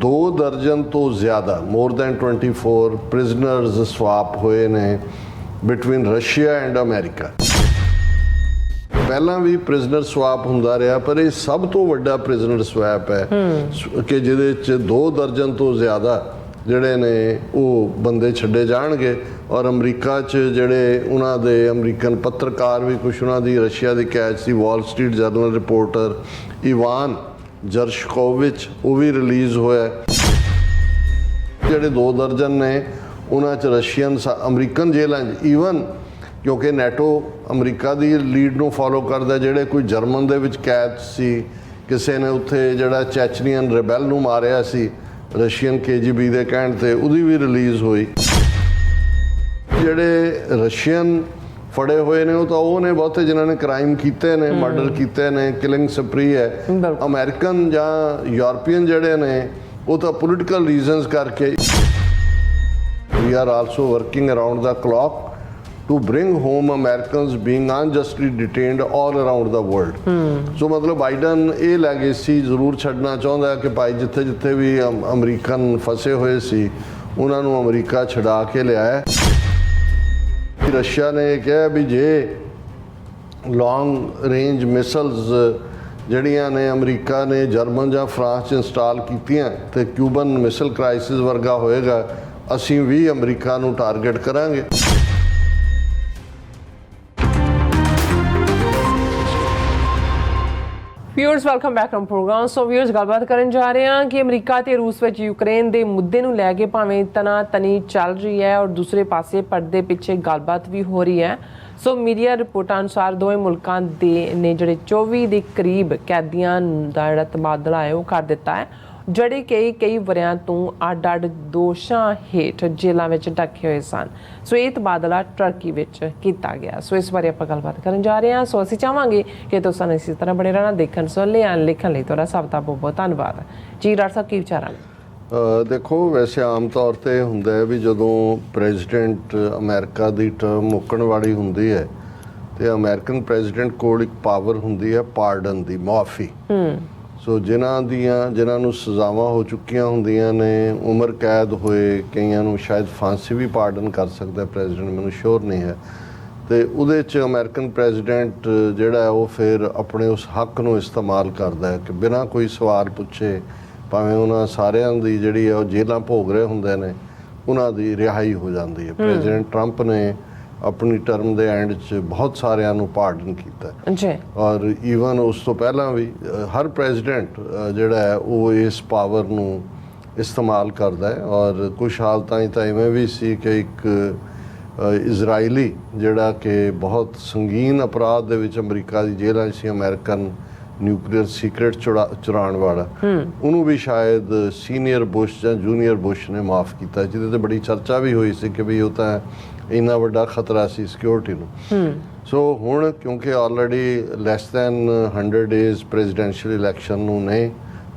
ਦੋ ਦਰਜਨ ਤੋਂ ਜ਼ਿਆਦਾ ਮੋਰ ਦੈਨ 24 ਪ੍ਰਿਜ਼ਨਰਸ ਸਵਾਪ ਹੋਏ ਨੇ ਬਿਟਵੀਨ ਰਸ਼ੀਆ ਐਂਡ ਅਮਰੀਕਾ। ਪਹਿਲਾਂ ਵੀ ਪ੍ਰਿਜ਼ਨਰ ਸਵਾਪ ਹੁੰਦਾ ਰਿਹਾ ਪਰ ਇਹ ਸਭ ਤੋਂ ਵੱਡਾ ਪ੍ਰਿਜ਼ਨਰ ਸਵਾਪ ਹੈ। ਕਿ ਜਿਹਦੇ ਵਿੱਚ ਦੋ ਦਰਜਨ ਤੋਂ ਜ਼ਿਆਦਾ ਜਿਹੜੇ ਨੇ ਉਹ ਬੰਦੇ ਛੱਡੇ ਜਾਣਗੇ ਔਰ ਅਮਰੀਕਾ 'ਚ ਜਿਹੜੇ ਉਹਨਾਂ ਦੇ ਅਮਰੀਕਨ ਪੱਤਰਕਾਰ ਵੀ ਕੁਝ ਉਹਨਾਂ ਦੀ ਰਸ਼ੀਆ ਦੀ ਕੈਚ ਸੀ Wall Street Journal reporter Evan Gershkovich ਉਹ ਵੀ ਰਿਲੀਜ਼ ਹੋਇਆ ਜਿਹੜੇ ਦੋ ਦਰਜਨ ਨੇ, ਉਹਨਾਂ 'ਚ ਰਸ਼ੀਅਨ ਸਾ- ਅਮਰੀਕਨ ਜੇਲ੍ਹਾਂ 'ਚ ਈਵਨ ਕਿਉਂਕਿ ਨੈਟੋ ਅਮਰੀਕਾ ਦੀ ਲੀਡ ਨੂੰ ਫਾਲੋ ਕਰਦਾ ਜਿਹੜੇ ਕੋਈ ਜਰਮਨ ਦੇ ਵਿੱਚ ਕੈਦ ਸੀ, ਕਿਸੇ ਨੇ ਉੱਥੇ ਜਿਹੜਾ ਚੈਚਨੀਅਨ ਰਿਬੈਲ ਨੂੰ ਮਾਰਿਆ ਸੀ, ਰਸ਼ੀਅਨ ਕੇਜੀਬੀ ਦੇ ਕਹਿਣ ਤੇ ਉਹਦੀ ਵੀ ਰਿਲੀਜ਼ ਹੋਈ। ਜਿਹੜੇ ਰਸ਼ੀਅਨ ਫੜੇ ਹੋਏ ਨੇ ਉਹ ਤਾਂ ਉਹ ਨੇ ਬਹੁਤੇ ਜਿਨ੍ਹਾਂ ਨੇ ਕ੍ਰਾਈਮ ਕੀਤੇ ਨੇ ਮਰਡਰ ਕੀਤੇ ਨੇ ਕਿਲਿੰਗ ਸਪਰੀ ਹੈ। ਅਮਰੀਕਨ ਜਾਂ ਯੂਰਪੀਅਨ ਜਿਹੜੇ ਨੇ ਉਹ ਤਾਂ ਪੋਲੀਟੀਕਲ ਰੀਜ਼ਨਸ ਕਰਕੇ we are also working around the clock to bring home Americans being unjustly detained all around the world. So ਮਤਲਬ ਬਾਈਡਨ ਇਹ ਲੈਗੇਸੀ ਜ਼ਰੂਰ ਛੱਡਣਾ ਚਾਹੁੰਦਾ ਕਿ ਭਾਈ ਜਿੱਥੇ ਜਿੱਥੇ ਵੀ ਅਮ- ਅਮਰੀਕਨ ਫਸੇ ਹੋਏ ਸੀ ਉਹਨਾਂ ਨੂੰ ਅਮਰੀਕਾ ਛਡਾ ਕੇ ਲਿਆਇਆ ਰਸ਼ੀਆ ਨੇ ਇਹ ਕਿਹਾ ਵੀ ਜੇ ਲੌਂਗ ਰੇਂਜ ਮਿਸਲਸ ਜਿਹੜੀਆਂ ਨੇ ਅਮਰੀਕਾ ਨੇ ਜਰਮਨ ਜਾਂ ਫਰਾਂਸ 'ਚ ਇੰਸਟਾਲ ਕੀਤੀਆਂ ਤੇ ਕਿਊਬਨ ਮਿਸਲ ਕ੍ਰਾਈਸਿਸ ਵਰਗਾ ਹੋਏਗਾ, ਅਸੀਂ ਵੀ ਅਮਰੀਕਾ ਨੂੰ ਟਾਰਗੇਟ ਕਰਾਂਗੇ। Viewers welcome back to program so viewers ਗੱਲਬਾਤ ਕਰਨ ਜਾ ਰਹੇ ਹਾਂ ਕਿ ਅਮਰੀਕਾ ਤੇ ਰੂਸ ਵਿੱਚ ਯੂਕਰੇਨ ਦੇ ਮੁੱਦੇ ਨੂੰ ਲੈ ਕੇ ਭਾਵੇਂ ਤਨਾ ਤਨੀ ਚੱਲ ਰਹੀ ਹੈ ਔਰ ਦੂਸਰੇ ਪਾਸੇ ਪਰਦੇ ਪਿੱਛੇ ਗੱਲਬਾਤ ਵੀ ਹੋ ਰਹੀ ਹੈ। ਸੋ ਮੀਡੀਆ ਰਿਪੋਰਟਾਂ ਅਨੁਸਾਰ ਦੋਵੇਂ ਮੁਲਕਾਂ ਦੇ ਨੇ ਜਿਹੜੇ 24 ਦੇ ਕਰੀਬ ਕੈਦੀਆਂ ਦਾ ਜਿਹੜਾ ਤਬਾਦਲਾ ਹੈ ਉਹ ਕਰ ਦਿੱਤਾ ਹੈ। ਜਿਹੜੇ ਕਈ ਕਈ ਵਰਿਆਂ ਤੋਂ ਅੱਡ-ਅੱਡ ਦੋਸ਼ਾਂ ਹੇਠ ਜੇਲ੍ਹਾਂ ਵਿੱਚ ਡੱਕੇ ਹੋਏ ਸਨ। ਸੋ ਇਹ ਤਬਾਦਲਾ ਟਰਕੀ ਵਿੱਚ ਕੀਤਾ ਗਿਆ। ਸੋ ਇਸ ਬਾਰੇ ਆਪਾਂ ਗੱਲਬਾਤ ਕਰਨ ਜਾ ਰਹੇ ਹਾਂ। ਸੋ ਅਸੀਂ ਚਾਹਾਂਗੇ ਕਿ ਤੁਸੀਂ ਇਸੇ ਤਰ੍ਹਾਂ ਬਣੇ ਰਹਿਣਾ ਦੇਖਣ ਸੁਣ ਲਿਆਣ ਲਿਖਣ ਲਈ ਤੁਹਾਡਾ ਸਭ ਦਾ ਬਹੁਤ ਬਹੁਤ ਧੰਨਵਾਦ। ਜੀ ਡਾਕਟਰ ਸਾਹਿਬ ਕੀ ਵਿਚਾਰਾਂ ਨੇ ਦੇਖੋ ਵੈਸੇ ਆਮ ਤੌਰ ਤੇ ਹੁੰਦਾ ਹੈ ਵੀ ਜਦੋਂ ਪ੍ਰੈਜ਼ੀਡੈਂਟ ਅਮਰੀਕਾ ਦੀ ਟਰਮ ਮੁੱਕਣ ਵਾਲੀ ਹੁੰਦੀ ਹੈ ਤੇ ਅਮਰੀਕਨ ਪ੍ਰੈਜ਼ੀਡੈਂਟ ਕੋਲ ਇੱਕ ਪਾਵਰ ਹੁੰਦੀ ਹੈ ਪਾਰਡਨ ਦੀ ਮਾਫੀ ਸੋ ਜਿਨ੍ਹਾਂ ਦੀਆਂ ਜਿਨ੍ਹਾਂ ਨੂੰ ਸਜ਼ਾਵਾਂ ਹੋ ਚੁੱਕੀਆਂ ਹੁੰਦੀਆਂ ਨੇ ਉਮਰ ਕੈਦ ਹੋਏ ਕਈਆਂ ਨੂੰ ਸ਼ਾਇਦ ਫਾਂਸੀ ਵੀ ਪਾਰਡਨ ਕਰ ਸਕਦਾ ਪ੍ਰੈਜ਼ੀਡੈਂਟ ਮੈਨੂੰ ਸ਼ੋਰ ਨਹੀਂ ਹੈ। ਤੇ ਉਹਦੇ ਚ ਅਮਰੀਕਨ ਪ੍ਰੈਜ਼ੀਡੈਂਟ ਜਿਹੜਾ ਉਹ ਫਿਰ ਆਪਣੇ ਉਸ ਹੱਕ ਨੂੰ ਇਸਤੇਮਾਲ ਕਰਦਾ ਹੈ ਕਿ ਬਿਨਾਂ ਕੋਈ ਸਵਾਲ ਪੁੱਛੇ ਭਾਵੇਂ ਉਹਨਾਂ ਸਾਰਿਆਂ ਦੀ ਜਿਹੜੀ ਹੈ ਉਹ ਜੇਲ੍ਹਾਂ ਭੋਗ ਰਹੇ ਹੁੰਦੇ ਨੇ ਉਹਨਾਂ ਦੀ ਰਿਹਾਈ ਹੋ ਜਾਂਦੀ ਹੈ। ਪ੍ਰੈਜ਼ੀਡੈਂਟ ਟਰੰਪ ਨੇ ਆਪਣੀ ਟਰਮ ਦੇ ਐਂਡ 'ਚ ਬਹੁਤ ਸਾਰਿਆਂ ਨੂੰ ਪਾਰਡਨ ਕੀਤਾ ਹੈ। ਜੀ। ਔਰ ਈਵਨ ਉਸ ਤੋਂ ਪਹਿਲਾਂ ਵੀ ਹਰ ਪ੍ਰੈਜ਼ੀਡੈਂਟ ਜਿਹੜਾ ਹੈ ਉਹ ਇਸ ਪਾਵਰ ਨੂੰ ਇਸਤੇਮਾਲ ਕਰਦਾ ਹੈ। ਔਰ ਕੁਝ ਹਾਲਤਾਂ ਹੀ ਤਾਂ ਇਵੇਂ ਵੀ ਸੀ ਕਿ ਇੱਕ ਇਜ਼ਰਾਈਲੀ ਜਿਹੜਾ ਕਿ ਬਹੁਤ ਸੰਗੀਨ ਅਪਰਾਧ ਦੇ ਵਿੱਚ ਅਮਰੀਕਾ ਦੀ ਜੇਲ੍ਹਾਂ 'ਚ ਸੀ ਅਮਰੀਕਨ ਨਿਊਕਲੀਅਰ ਸੀਕ੍ਰੇਟ ਚੁਰਾਉਣ ਵਾਲਾ। ਉਹਨੂੰ ਵੀ ਸ਼ਾਇਦ ਸੀਨੀਅਰ ਬੁਸ਼ ਜਾਂ ਜੂਨੀਅਰ ਬੁਸ਼ ਨੇ ਮਾਫ ਕੀਤਾ ਜਿਹਦੇ ਤੇ ਬੜੀ ਚਰਚਾ ਵੀ ਹੋਈ ਸੀ ਕਿ ਵੀ ਉਹ ਤਾਂ ਇੰਨਾ ਵੱਡਾ ਖਤਰਾ ਸੀ ਸਿਕਿਉਰਿਟੀ ਨੂੰ। ਸੋ ਹੁਣ ਕਿਉਂਕਿ already less than 100 days presidential election ਨੂੰ ਨੇ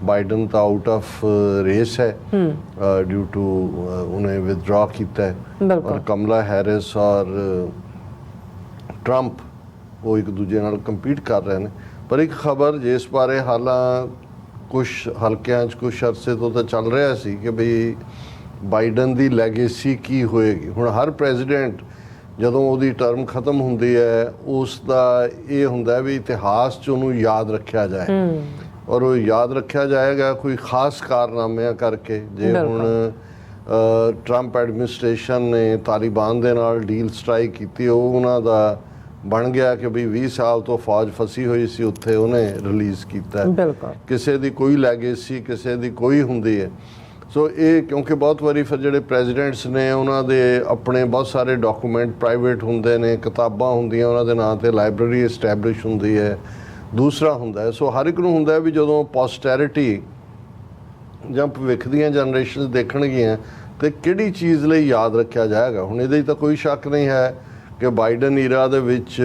ਬਾਈਡਨ ਤਾਂ ਆਊਟ ਆਫ ਰੇਸ ਹੈ। ਡਿਊ ਟੂ ਉਹਨੇ ਵਿਦਡਰਾ ਕੀਤਾ ਹੈ। ਔਰ ਕਮਲਾ ਹੈਰਿਸ ਔਰ ਟਰੰਪ ਉਹ ਇੱਕ ਦੂਜੇ ਨਾਲ ਕੰਪੀਟ ਕਰ ਰਹੇ ਨੇ। ਪਰ ਇੱਕ ਖਬਰ ਜਿਸ ਬਾਰੇ ਹਾਲਾਂ ਕੁਝ ਹਲਕਿਆਂ 'ਚ ਕੁਝ ਅਰਸੇ ਤੋਂ ਤਾਂ ਚੱਲ ਰਿਹਾ ਸੀ ਕਿ ਵੀ ਬਾਈਡਨ ਦੀ ਲੈਗੇਸੀ ਕੀ ਹੋਏਗੀ? ਹੁਣ ਹਰ ਪ੍ਰੈਜ਼ੀਡੈਂਟ ਜਦੋਂ ਉਹਦੀ ਟਰਮ ਖਤਮ ਹੁੰਦੀ ਹੈ ਉਸ ਦਾ ਇਹ ਹੁੰਦਾ ਵੀ ਇਤਿਹਾਸ 'ਚ ਉਹਨੂੰ ਯਾਦ ਰੱਖਿਆ ਜਾਏ। ਔਰ ਉਹ ਯਾਦ ਰੱਖਿਆ ਜਾਏਗਾ ਕੋਈ ਖਾਸ ਕਾਰਨਾਮਿਆਂ ਕਰਕੇ ਜੇ। ਹੁਣ ਟਰੰਪ ਐਡਮਿਨਿਸਟ੍ਰੇਸ਼ਨ ਨੇ ਤਾਲਿਬਾਨ ਦੇ ਨਾਲ ਡੀਲ ਸਟ੍ਰਾਈਕ ਕੀਤੀ ਉਹ ਉਹਨਾਂ ਦਾ ਬਣ ਗਿਆ ਕਿ ਵੀ 20 ਸਾਲ ਤੋਂ ਫੌਜ ਫਸੀ ਹੋਈ ਸੀ ਉੱਥੇ ਉਹਨੇ ਰਿਲੀਜ਼ ਕੀਤਾ। ਕਿਸੇ ਦੀ ਕੋਈ ਲੈਗੇਸੀ ਕਿਸੇ ਦੀ ਕੋਈ ਹੁੰਦੀ ਹੈ। ਸੋ ਇਹ ਕਿਉਂਕਿ ਬਹੁਤ ਵਾਰੀ ਫਿਰ ਜਿਹੜੇ ਪ੍ਰੈਜ਼ੀਡੈਂਟਸ ਨੇ, ਉਹਨਾਂ ਦੇ ਆਪਣੇ ਬਹੁਤ ਸਾਰੇ ਡਾਕੂਮੈਂਟ ਪ੍ਰਾਈਵੇਟ ਹੁੰਦੇ ਨੇ, ਕਿਤਾਬਾਂ ਹੁੰਦੀਆਂ, ਉਹਨਾਂ ਦੇ ਨਾਂ ਤੇ ਲਾਇਬ੍ਰੇਰੀ ਐਸਟੈਬਲਿਸ਼ ਹੁੰਦੀ ਹੈ। ਦੂਸਰਾ ਹੁੰਦਾ ਹੈ, ਸੋ ਹਰ ਇੱਕ ਨੂੰ ਹੁੰਦਾ ਹੈ ਵੀ ਜਦੋਂ ਪੋਸਟੈਰਿਟੀ ਜਾਂ ਭਵਿੱਖ ਦੀਆਂ ਜਨਰੇਸ਼ਨਸ ਦੇਖਣਗੀਆਂ, ਤੇ ਕਿਹੜੀ ਚੀਜ਼ ਲਈ ਯਾਦ ਰੱਖਿਆ ਜਾਏਗਾ? ਹੁਣ ਇਹਦੇ ਤਾਂ ਕੋਈ ਸ਼ੱਕ ਨਹੀਂ ਹੈ ਕਿ ਬਾਈਡਨ ਈਰਾ ਦੇ ਵਿੱਚ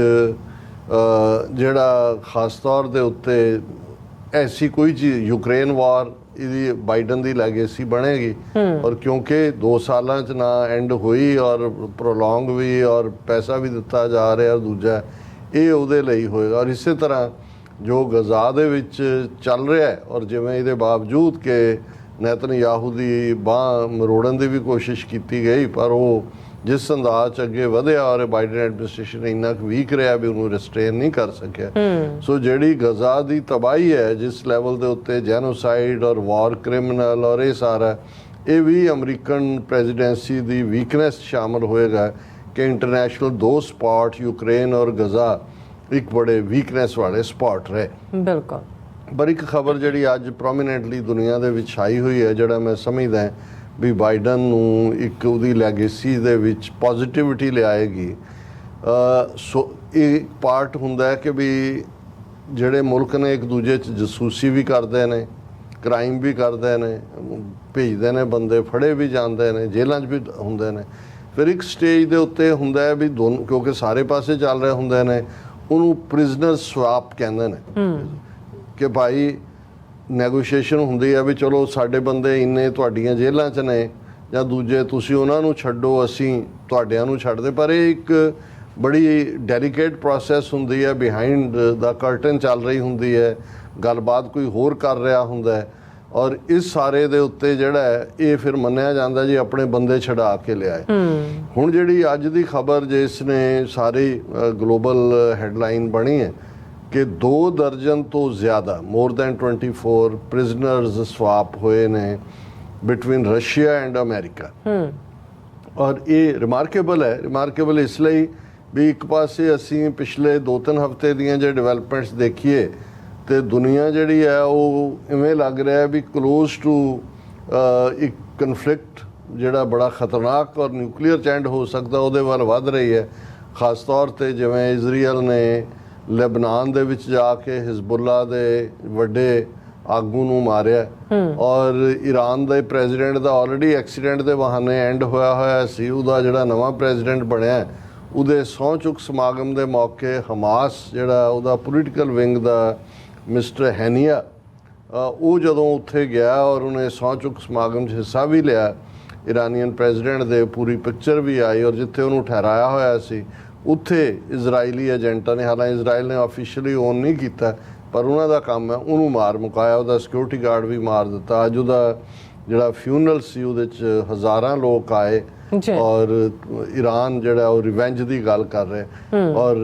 ਜਿਹੜਾ ਖਾਸ ਤੌਰ ਦੇ ਉੱਤੇ ਐਸੀ ਕੋਈ ਚੀਜ਼ ਯੂਕਰੇਨ ਵਾਰ ਇਹਦੀ ਬਾਈਡਨ ਦੀ ਲੈਗੇਸੀ ਬਣੇਗੀ। ਔਰ ਕਿਉਂਕਿ 2 ਸਾਲਾਂ ਚ ਨਾ ਐਂਡ ਹੋਈ ਔਰ ਪ੍ਰੋਲੋਂਗ ਵੀ ਔਰ ਪੈਸਾ ਵੀ ਦਿੱਤਾ ਜਾ ਰਿਹਾ ਦੂਜਾ ਇਹ ਉਹਦੇ ਲਈ ਹੋਏਗਾ। ਔਰ ਇਸੇ ਤਰ੍ਹਾਂ ਜੋ ਗਜ਼ਾ ਦੇ ਵਿੱਚ ਚੱਲ ਰਿਹਾ ਹੈ ਔਰ ਜਿਵੇਂ ਇਹਦੇ ਬਾਵਜੂਦ ਕਿ ਨੇਤਨਯਾਹੂ ਦੀ ਬਾਹ ਮਰੋੜਨ ਦੀ ਵੀ ਕੋਸ਼ਿਸ਼ ਕੀਤੀ ਗਈ ਪਰ ਉਹ ਜਿਸ ਅੰਦਾਜ਼ 'ਚ ਅੱਗੇ ਵਧਿਆ ਔਰ ਬਾਈਡਨ ਐਡਮਿਨਿਸਟ੍ਰੇਸ਼ਨ ਇੰਨਾ ਕੁ ਵੀਕ ਰਿਹਾ ਵੀ ਉਹਨੂੰ ਰਿਸਟ੍ਰੇਨ ਨਹੀਂ ਕਰ ਸਕਿਆ। ਸੋ ਜਿਹੜੀ ਗਜ਼ਾ ਦੀ ਤਬਾਹੀ ਹੈ ਜਿਸ ਲੈਵਲ ਦੇ ਉੱਤੇ ਜੈਨੋਸਾਈਡ ਔਰ ਵਾਰ ਕ੍ਰਿਮੀਨਲ ਔਰ ਇਹ ਸਾਰਾ ਇਹ ਵੀ ਅਮਰੀਕਨ ਪ੍ਰੈਜ਼ੀਡੈਂਸੀ ਦੀ ਵੀਕਨੈਸ ਸ਼ਾਮਲ ਹੋਏਗਾ ਕਿ ਇੰਟਰਨੈਸ਼ਨਲ ਦੋ ਸਪਾਟ ਯੂਕਰੇਨ ਔਰ ਗਜ਼ਾ ਇੱਕ ਬੜੇ ਵੀਕਨੈਸ ਵਾਲੇ ਸਪਾਟ ਰਹੇ। ਬਿਲਕੁਲ। ਪਰ ਇੱਕ ਖਬਰ ਜਿਹੜੀ ਅੱਜ ਪ੍ਰੋਮਿਨੈਂਟਲੀ ਦੁਨੀਆ ਦੇ ਵਿੱਚ ਆਈ ਹੋਈ ਹੈ ਜਿਹੜਾ ਮੈਂ ਸਮਝਦਾ ਵੀ ਬਾਈਡਨ ਨੂੰ ਇੱਕ ਉਹਦੀ ਲੈਗੇਸੀ ਦੇ ਵਿੱਚ ਪੋਜ਼ਿਟਿਵਿਟੀ ਲਿਆਏਗੀ। ਅ ਸੋ ਇਹ ਪਾਰਟ ਹੁੰਦਾ ਹੈ ਕਿ ਵੀ ਜਿਹੜੇ ਮੁਲਕ ਨੇ ਇੱਕ ਦੂਜੇ 'ਚ ਜਸੂਸੀ ਵੀ ਕਰਦੇ ਨੇ ਕ੍ਰਾਈਮ ਵੀ ਕਰਦੇ ਨੇ ਭੇਜਦੇ ਨੇ ਬੰਦੇ ਫੜੇ ਵੀ ਜਾਂਦੇ ਨੇ ਜੇਲ੍ਹਾਂ 'ਚ ਵੀ ਹੁੰਦੇ ਨੇ। ਫਿਰ ਇੱਕ ਸਟੇਜ ਦੇ ਉੱਤੇ ਹੁੰਦਾ ਹੈ ਵੀ ਦੋਨੋਂ ਕਿਉਂਕਿ ਸਾਰੇ ਪਾਸੇ ਚੱਲ ਰਹੇ ਹੁੰਦੇ ਨੇ ਉਹਨੂੰ ਪ੍ਰਿਜ਼ਨਰ ਸਵਾਪ ਕਹਿੰਦੇ ਨੇ। ਕਿ ਭਾਈ ਨੈਗੋਸ਼ੀਏਸ਼ਨ ਹੁੰਦੀ ਆ ਵੀ ਚਲੋ ਸਾਡੇ ਬੰਦੇ ਇੰਨੇ ਤੁਹਾਡੀਆਂ ਜੇਲ੍ਹਾਂ 'ਚ ਨੇ ਜਾਂ ਦੂਜੇ ਤੁਸੀਂ ਉਹਨਾਂ ਨੂੰ ਛੱਡੋ ਅਸੀਂ ਤੁਹਾਡਿਆਂ ਨੂੰ ਛੱਡਦੇ। ਪਰ ਇਹ ਇੱਕ ਬੜੀ ਡੈਲੀਕੇਟ ਪ੍ਰੋਸੈਸ ਹੁੰਦੀ ਹੈ ਬਿਹਾਈਂਡ ਦਾ ਕਰਟਨ ਚੱਲ ਰਹੀ ਹੁੰਦੀ ਹੈ ਗੱਲਬਾਤ ਕੋਈ ਹੋਰ ਕਰ ਰਿਹਾ ਹੁੰਦਾ ਹੈ। ਔਰ ਇਸ ਸਾਰੇ ਦੇ ਉੱਤੇ ਜਿਹੜਾ ਹੈ ਇਹ ਫਿਰ ਮੰਨਿਆ ਜਾਂਦਾ ਜੀ ਆਪਣੇ ਬੰਦੇ ਛਡਾ ਕੇ ਲਿਆਏ। ਹੁਣ ਜਿਹੜੀ ਅੱਜ ਦੀ ਖਬਰ ਜਿਸ ਨੇ ਸਾਰੀ ਗਲੋਬਲ ਹੈਡਲਾਈਨ ਬਣੀ ਹੈ ਕਿ 2 ਦਰਜਨ ਤੋਂ ਜ਼ਿਆਦਾ ਮੋਰ ਦੈਨ 24 ਪ੍ਰਿਜ਼ਨਰਸ ਸਵਾਪ ਹੋਏ ਨੇ ਬਿਟਵੀਨ ਰਸ਼ੀਆ ਐਂਡ ਅਮਰੀਕਾ ਔਰ ਇਹ ਰਿਮਾਰਕੇਬਲ ਹੈ ਰਿਮਾਰਕੇਬਲ ਇਸ ਲਈ ਵੀ ਇੱਕ ਪਾਸੇ ਅਸੀਂ ਪਿਛਲੇ 2-3 ਹਫ਼ਤੇ ਦੀਆਂ ਜੇ ਡਿਵੈਲਪਮੈਂਟਸ ਦੇਖੀਏ ਤੇ ਦੁਨੀਆ ਜਿਹੜੀ ਹੈ ਉਹ ਇਵੇਂ ਲੱਗ ਰਿਹਾ ਹੈ ਵੀ ক্লোਜ਼ ਟੂ ਇੱਕ ਕਨਫਲਿਕਟ ਜਿਹੜਾ ਬੜਾ ਖਤਰਨਾਕ ਔਰ ਨਿਊਕਲੀਅਰ ਚੈਂਡ ਹੋ ਸਕਦਾ ਉਹਦੇ ਵੱਲ ਵੱਧ ਰਹੀ ਹੈ ਖਾਸ ਤੌਰ ਤੇ ਜਿਵੇਂ ਇਜ਼ਰਾਈਲ ਨੇ ਲੈਬਨਾਨ ਦੇ ਵਿੱਚ ਜਾ ਕੇ ਹਿਜ਼ਬੁੱਲਾ ਦੇ ਵੱਡੇ ਆਗੂ ਨੂੰ ਮਾਰਿਆ। ਔਰ ਈਰਾਨ ਦੇ ਪ੍ਰੈਜ਼ੀਡੈਂਟ ਦਾ ਆਲਰੇਡੀ ਐਕਸੀਡੈਂਟ ਦੇ ਬਹਾਨੇ ਐਂਡ ਹੋਇਆ ਹੋਇਆ ਸੀ ਉਹਦਾ ਜਿਹੜਾ ਨਵਾਂ ਪ੍ਰੈਜ਼ੀਡੈਂਟ ਬਣਿਆ ਉਹਦੇ ਸਹੁੰ ਚੁੱਕ ਸਮਾਗਮ ਦੇ ਮੌਕੇ ਹਮਾਸ ਜਿਹੜਾ ਉਹਦਾ ਪੋਲੀਟੀਕਲ ਵਿੰਗ ਦਾ ਮਿਸਟਰ ਹੈਨੀਆ ਉਹ ਜਦੋਂ ਉੱਥੇ ਗਿਆ ਔਰ ਉਹਨੇ ਸਹੁੰ ਚੁੱਕ ਸਮਾਗਮ 'ਚ ਹਿੱਸਾ ਵੀ ਲਿਆ ਇਰਾਨੀਅਨ ਪ੍ਰੈਜ਼ੀਡੈਂਟ ਦੇ ਪੂਰੀ ਪਿਕਚਰ ਵੀ ਆਈ ਔਰ ਜਿੱਥੇ ਉਹਨੂੰ ਠਹਿਰਾਇਆ ਹੋਇਆ ਸੀ ਉੱਥੇ ਇਜ਼ਰਾਈਲੀ ਏਜੰਟਾਂ ਨੇ ਹਾਲਾਂਕਿ ਇਜ਼ਰਾਈਲ ਨੇ ਆਫੀਸ਼ੀਅਲੀ ਓਨ ਨਹੀਂ ਕੀਤਾ ਪਰ ਉਹਨਾਂ ਦਾ ਕੰਮ ਹੈ ਉਹਨੂੰ ਮਾਰ ਮੁਕਾਇਆ ਉਹਦਾ ਸਿਕਿਉਰਿਟੀ ਗਾਰਡ ਵੀ ਮਾਰ ਦਿੱਤਾ। ਅੱਜ ਉਹਦਾ ਜਿਹੜਾ ਫਿਊਨਰਲ ਸੀ ਉਹਦੇ 'ਚ ਹਜ਼ਾਰਾਂ ਲੋਕ ਆਏ। ਔਰ ਈਰਾਨ ਜਿਹੜਾ ਉਹ ਰਿਵੈਂਜ ਦੀ ਗੱਲ ਕਰ ਰਿਹਾ। ਔਰ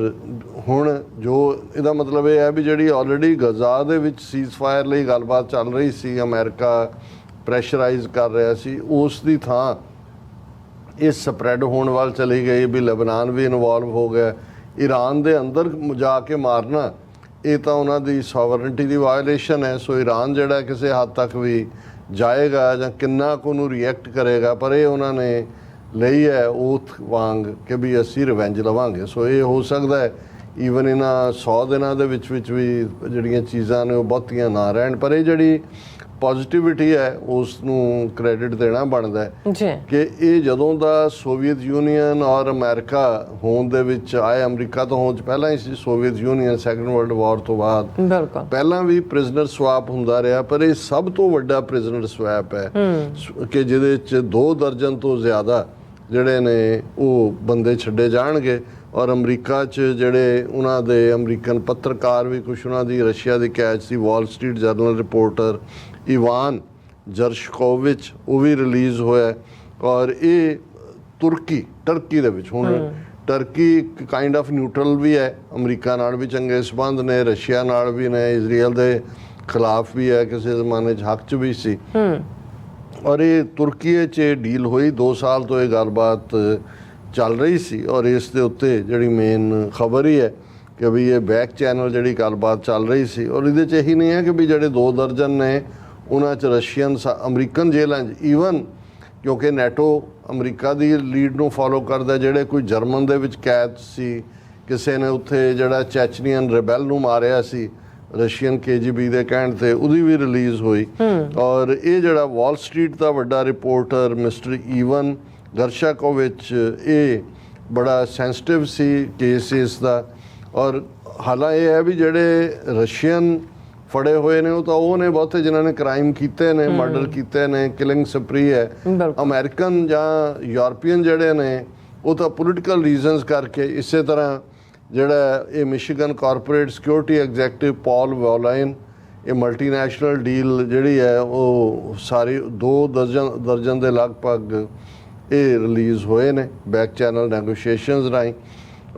ਹੁਣ ਜੋ ਇਹਦਾ ਮਤਲਬ ਇਹ ਹੈ ਵੀ ਜਿਹੜੀ ਆਲਰੇਡੀ ਗਜ਼ਾ ਦੇ ਵਿੱਚ ਸੀਜ਼ਫਾਇਰ ਲਈ ਗੱਲਬਾਤ ਚੱਲ ਰਹੀ ਸੀ ਅਮਰੀਕਾ ਪ੍ਰੈਸ਼ਰਾਈਜ਼ ਕਰ ਰਿਹਾ ਸੀ ਉਸ ਦੀ ਥਾਂ ਇਹ ਸਪਰੈਡ ਹੋਣ ਵੱਲ ਚਲੀ ਗਈ ਵੀ ਲਬਨਾਨ ਵੀ ਇਨਵੋਲਵ ਹੋ ਗਿਆ। ਈਰਾਨ ਦੇ ਅੰਦਰ ਜਾ ਕੇ ਮਾਰਨਾ, ਇਹ ਤਾਂ ਉਹਨਾਂ ਦੀ ਸੋਵਰਨਟੀ ਦੀ ਵਾਇਓਲੇਸ਼ਨ ਹੈ। ਸੋ ਈਰਾਨ ਜਿਹੜਾ ਕਿਸੇ ਹੱਦ ਤੱਕ ਵੀ ਜਾਏਗਾ ਜਾਂ ਕਿੰਨਾ ਕੁ ਨੂੰ ਰਿਐਕਟ ਕਰੇਗਾ, ਪਰ ਇਹ ਉਹਨਾਂ ਨੇ ਲਈ ਹੈ ਉਥ ਵਾਂਗ ਕਿ ਵੀ ਅਸੀਂ ਰਿਵੈਂਜ ਲਵਾਂਗੇ। ਸੋ ਇਹ ਹੋ ਸਕਦਾ ਹੈ ਈਵਨ ਇਹਨਾਂ 100 ਦਿਨਾਂ ਦੇ ਵਿੱਚ ਵਿੱਚ ਵੀ ਜਿਹੜੀਆਂ ਚੀਜ਼ਾਂ ਨੇ ਉਹ ਬਹੁਤੀਆਂ ਨਾ ਰਹਿਣ। ਪਰ ਇਹ ਜਿਹੜੀ ਪੋਜ਼ਿਟਿਵਿਟੀ ਹੈ ਉਸ ਨੂੰ ਕ੍ਰੈਡਿਟ ਦੇਣਾ ਬਣਦਾ ਹੈ। ਜੀ। ਕਿ ਇਹ ਜਦੋਂ ਦਾ ਸੋਵੀਅਤ ਯੂਨੀਅਨ ਔਰ ਅਮਰੀਕਾ ਹੋਂਦ ਦੇ ਵਿੱਚ ਆਏ ਅਮਰੀਕਾ ਤੋਂ 'ਚ ਪਹਿਲਾਂ ਹੀ ਸੀ Soviet Union second world war ਤੋਂ ਬਾਅਦ। ਬਿਲਕੁਲ। ਪਹਿਲਾਂ ਵੀ ਪ੍ਰਿਜ਼ਨਰ ਸਵਾਪ ਹੁੰਦਾ ਰਿਹਾ ਪਰ ਇਹ ਸਭ ਤੋਂ ਵੱਡਾ ਪ੍ਰਿਜ਼ਨਰ ਸਵਾਪ ਹੈ। ਕਿ ਜਿਹਦੇ ਚ 2 ਦਰਜਨ ਤੋਂ ਜ਼ਿਆਦਾ ਜਿਹੜੇ ਨੇ ਉਹ ਬੰਦੇ ਛੱਡੇ ਜਾਣਗੇ ਔਰ ਅਮਰੀਕਾ ਚ ਜਿਹੜੇ ਉਹਨਾਂ ਦੇ ਅਮਰੀਕਨ ਪੱਤਰਕਾਰ ਵੀ ਕੁਝ ਉਹਨਾਂ ਦੀ ਰਸ਼ੀਆ ਦੀ ਕੈਚ ਸੀ Wall Street Journal reporter Evan Gershkovich ਉਹ ਵੀ ਰਿਲੀਜ਼ ਹੋਇਆ। ਔਰ ਇਹ ਤੁਰਕੀ ਟਰਕੀ ਦੇ ਵਿੱਚ। ਹੁਣ ਟਰਕੀ ਇੱਕ ਕਾਈਂਡ ਆਫ ਨਿਊਟਰਲ ਵੀ ਹੈ ਅਮਰੀਕਾ ਨਾਲ ਵੀ ਚੰਗੇ ਸਬੰਧ ਨੇ ਰਸ਼ੀਆ ਨਾਲ ਵੀ ਨੇ ਇਜ਼ਰਾਈਲ ਦੇ ਖਿਲਾਫ ਵੀ ਹੈ ਕਿਸੇ ਜ਼ਮਾਨੇ 'ਚ ਹੱਕ 'ਚ ਵੀ ਸੀ। ਔਰ ਇਹ ਤੁਰਕੀ 'ਚ ਡੀਲ ਹੋਈ 2 ਸਾਲ ਤੋਂ ਇਹ ਗੱਲਬਾਤ ਚੱਲ ਰਹੀ ਸੀ ਔਰ ਇਸ ਦੇ ਉੱਤੇ ਜਿਹੜੀ ਮੇਨ ਖਬਰ ਹੀ ਹੈ ਕਿ ਵੀ ਇਹ ਬੈਕ ਚੈਨਲ ਜਿਹੜੀ ਗੱਲਬਾਤ ਚੱਲ ਰਹੀ ਸੀ ਔਰ ਇਹਦੇ 'ਚ ਇਹੀ ਨਹੀਂ ਹੈ ਕਿ ਵੀ ਜਿਹੜੇ 2 ਦਰਜਨ ਨੇ ਉਹਨਾਂ 'ਚ ਰਸ਼ੀਅਨ ਸਾ- ਅਮਰੀਕਨ ਜੇਲ੍ਹਾਂ 'ਚ ਈਵਨ ਕਿਉਂਕਿ ਨੈਟੋ ਅਮਰੀਕਾ ਦੀ ਲੀਡ ਨੂੰ ਫਾਲੋ ਕਰਦਾ ਜਿਹੜੇ ਕੋਈ ਜਰਮਨ ਦੇ ਵਿੱਚ ਕੈਦ ਸੀ ਕਿਸੇ ਨੇ ਉੱਥੇ ਜਿਹੜਾ ਚੈਚਨੀਅਨ ਰਿਬੈਲ ਨੂੰ ਮਾਰਿਆ ਸੀ ਰਸ਼ੀਅਨ ਕੇਜੀਬੀ ਦੇ ਕਹਿਣ ਤੇ ਉਹਦੀ ਵੀ ਰਿਲੀਜ਼ ਹੋਈ। ਔਰ ਇਹ ਜਿਹੜਾ ਵਾਲ ਸਟਰੀਟ ਦਾ ਵੱਡਾ ਰਿਪੋਰਟਰ ਮਿਸਟਰ ਈਵਨ ਗਰਸ਼ਾਕੋਵਿਚ ਇਹ ਬੜਾ ਸੈਂਸਿਟਿਵ ਸੀ ਕੇਸ ਇਸ ਦਾ। ਔਰ ਹਾਲਾ ਇਹ ਹੈ ਵੀ ਜਿਹੜੇ ਰਸ਼ੀਅਨ ਫੜੇ ਹੋਏ ਨੇ ਉਹ ਤਾਂ ਉਹ ਨੇ ਬਹੁਤੇ ਜਿਨ੍ਹਾਂ ਨੇ ਕ੍ਰਾਈਮ ਕੀਤੇ ਨੇ ਮਰਡਰ ਕੀਤੇ ਨੇ ਕਿਲਿੰਗ ਸਪਰੀ ਹੈ। ਅਮਰੀਕਨ ਜਾਂ ਯੂਰਪੀਅਨ ਜਿਹੜੇ ਨੇ ਉਹ ਤਾਂ ਪੋਲੀਟੀਕਲ ਰੀਜ਼ਨਸ ਕਰਕੇ ਇਸੇ ਤਰ੍ਹਾਂ ਜਿਹੜਾ ਇਹ Michigan corporate security executive Paul Whelan ਇਹ ਮਲਟੀਨੈਸ਼ਨਲ ਡੀਲ ਜਿਹੜੀ ਹੈ ਉਹ ਸਾਰੇ ਦੋ ਦਰਜਨ ਦਰਜਨ ਦੇ ਲਗਭਗ ਇਹ ਰਿਲੀਜ਼ ਹੋਏ ਨੇ ਬੈਕ ਚੈਨਲ ਨੈਗੋਸ਼ੀਏਸ਼ਨਸ ਰਾਹੀਂ।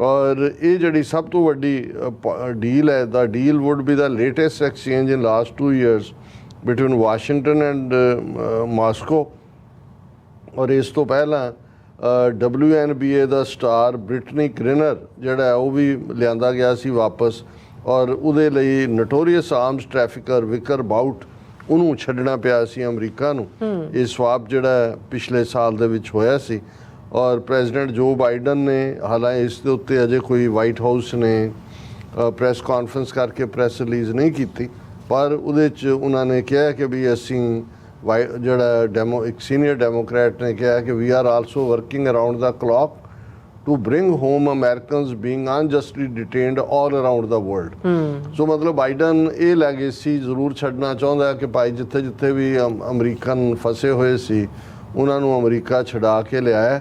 ਔਰ ਇਹ ਜਿਹੜੀ ਸਭ ਤੋਂ ਵੱਡੀ ਡੀਲ ਹੈ ਦਾ deal would be the latest exchange in last 2 years between Washington and Moscow ਔਰ ਇਸ ਤੋਂ ਪਹਿਲਾਂ WNBA ਦਾ ਸਟਾਰ ਬ੍ਰਿਟਨੀ ਗ੍ਰਿਨਰ ਜਿਹੜਾ ਉਹ ਵੀ ਲਿਆਂਦਾ ਗਿਆ ਸੀ ਵਾਪਸ ਔਰ ਉਹਦੇ ਲਈ notorious arms trafficker Viktor Bout ਉਹਨੂੰ ਛੱਡਣਾ ਪਿਆ ਸੀ ਅਮਰੀਕਾ ਨੂੰ। ਇਹ ਸਵਾਪ ਜਿਹੜਾ ਪਿਛਲੇ ਸਾਲ ਦੇ ਵਿੱਚ ਹੋਇਆ ਸੀ। ਔਰ ਪ੍ਰੈਜ਼ੀਡੈਂਟ ਜੋ ਬਾਈਡਨ ਨੇ ਹਾਲਾਂਕਿ ਇਸ ਦੇ ਉੱਤੇ ਅਜੇ ਕੋਈ ਵਾਈਟ ਹਾਊਸ ਨੇ ਪ੍ਰੈਸ ਕਾਨਫਰੰਸ ਕਰਕੇ ਪ੍ਰੈਸ ਰਿਲੀਜ਼ ਨਹੀਂ ਕੀਤੀ ਪਰ ਉਹਦੇ ਚ ਉਹਨਾਂ ਨੇ ਕਿਹਾ ਕਿ ਵੀ ਅਸੀਂ ਜਿਹੜਾ ਡੈਮੋ ਇੱਕ ਸੀਨੀਅਰ ਡੈਮੋਕ੍ਰੈਟ ਨੇ ਕਿਹਾ ਕਿ we are also working around the clock to bring home Americans being unjustly detained all around the world so ਮਤਲਬ ਬਾਈਡਨ ਇਹ ਲੈਗੇਸੀ ਜ਼ਰੂਰ ਛੱਡਣਾ ਚਾਹੁੰਦਾ ਕਿ ਭਾਈ ਜਿੱਥੇ ਜਿੱਥੇ ਵੀ ਅਮ- ਅਮਰੀਕਨ ਫਸੇ ਹੋਏ ਸੀ ਉਹਨਾਂ ਨੂੰ ਅਮਰੀਕਾ ਛਡਾ ਕੇ ਲਿਆਇਆ।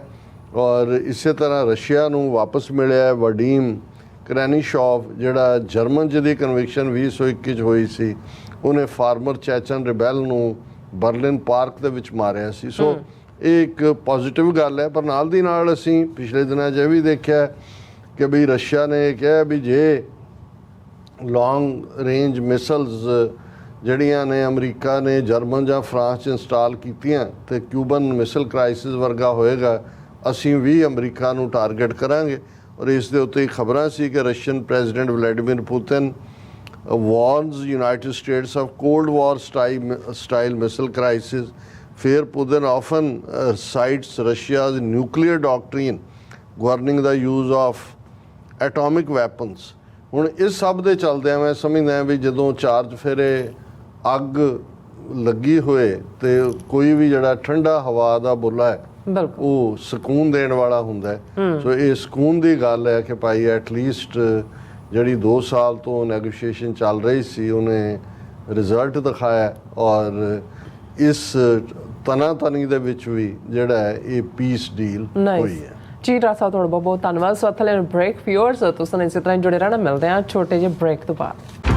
ਔਰ ਇਸੇ ਤਰ੍ਹਾਂ ਰਸ਼ੀਆ ਨੂੰ ਵਾਪਸ ਮਿਲਿਆ ਹੈ ਵਡੀਮ ਕ੍ਰੈਨੀਸ਼ੋਵ ਜਿਹੜਾ ਜਰਮਨ ਜਿਹਦੀ ਕਨਵਿਕਸ਼ਨ 2021 ਚ ਹੋਈ ਸੀ। ਉਹਨੇ ਫਾਰਮਰ ਚੈਚਨ ਰਿਬੈਲ ਨੂੰ ਬਰਲਿਨ ਪਾਰਕ ਦੇ ਵਿੱਚ ਮਾਰਿਆ ਸੀ। ਸੋ ਇਹ ਇੱਕ ਪੋਜ਼ਿਟਿਵ ਗੱਲ ਹੈ ਪਰ ਨਾਲ ਦੀ ਨਾਲ ਅਸੀਂ ਪਿਛਲੇ ਦਿਨਾਂ 'ਚ ਇਹ ਵੀ ਦੇਖਿਆ ਕਿ ਵੀ ਰਸ਼ੀਆ ਨੇ ਕਿਹਾ ਵੀ ਜੇ ਲੌਂਗ ਰੇਂਜ ਮਿਸਲਸ ਜਿਹੜੀਆਂ ਨੇ ਅਮਰੀਕਾ ਨੇ ਜਰਮਨ ਜਾਂ ਫਰਾਂਸ 'ਚ ਇੰਸਟਾਲ ਕੀਤੀਆਂ ਤੇ ਕਿਊਬਨ ਮਿਸਲ ਕ੍ਰਾਈਸਿਸ ਵਰਗਾ ਹੋਏਗਾ ਅਸੀਂ ਵੀ ਅਮਰੀਕਾ ਨੂੰ ਟਾਰਗੇਟ ਕਰਾਂਗੇ ਔਰ ਇਸ ਦੇ ਉੱਤੇ ਖਬਰਾਂ ਸੀ ਕਿ Russian President Vladimir Putin warns United States of Cold War style missile crisis fear Putin often cites Russia's nuclear doctrine governing the use of atomic weapons ਹੁਣ ਇਸ ਸਭ ਦੇ ਚੱਲਦੇ ਮੈਂ ਸਮਝਦਾ ਵੀ ਜਦੋਂ ਚਾਰਜ ਫੇਰੇ ਅੱਗ ਲੱਗੀ ਹੋਏ ਤੇ ਕੋਈ ਵੀ ਜਿਹੜਾ ਠੰਡਾ ਹਵਾ ਦਾ ਬੁੱਲਾ ਹੈ ਉਹ ਸਕੂਨ ਦੇਣ ਵਾਲਾ ਹੁੰਦਾ ਸੋ ਇਹ ਸਕੂਨ ਦੀ ਗੱਲ ਹੈ ਕਿ ਭਾਈ ਐਟ ਲੀਸਟ ਜਿਹੜੀ 2 ਸਾਲ ਤੋਂ ਨੈਗੋਸ਼ੀਏਸ਼ਨ ਚੱਲ ਰਹੀ ਸੀ ਉਹਨੇ ਰਿਜ਼ਲਟ ਦਿਖਾਇਆ ਔਰ ਇਸ ਤਨਾ ਤਨੀ ਦੇ ਵਿੱਚ ਵੀ ਜਿਹੜਾ ਹੈ ਇਹ ਪੀਸ ਡੀਲ ਹੋਈ ਹੈ। ਜੀ ਸਾਹਿਬ ਤੁਹਾਡਾ ਬਹੁਤ ਬਹੁਤ ਧੰਨਵਾਦ। ਸੋ ਅਥਲੇ ਬ੍ਰੇਕ ਫਿਊਅਰਸ ਤੁਸੀਂ ਇਸੇ ਤਰ੍ਹਾਂ ਜੁੜੇ ਰਹਿਣਾ। ਮਿਲਦੇ ਹਾਂ ਛੋਟੇ ਜਿਹੇ ਬ੍ਰੇਕ ਤੋਂ ਬਾਅਦ।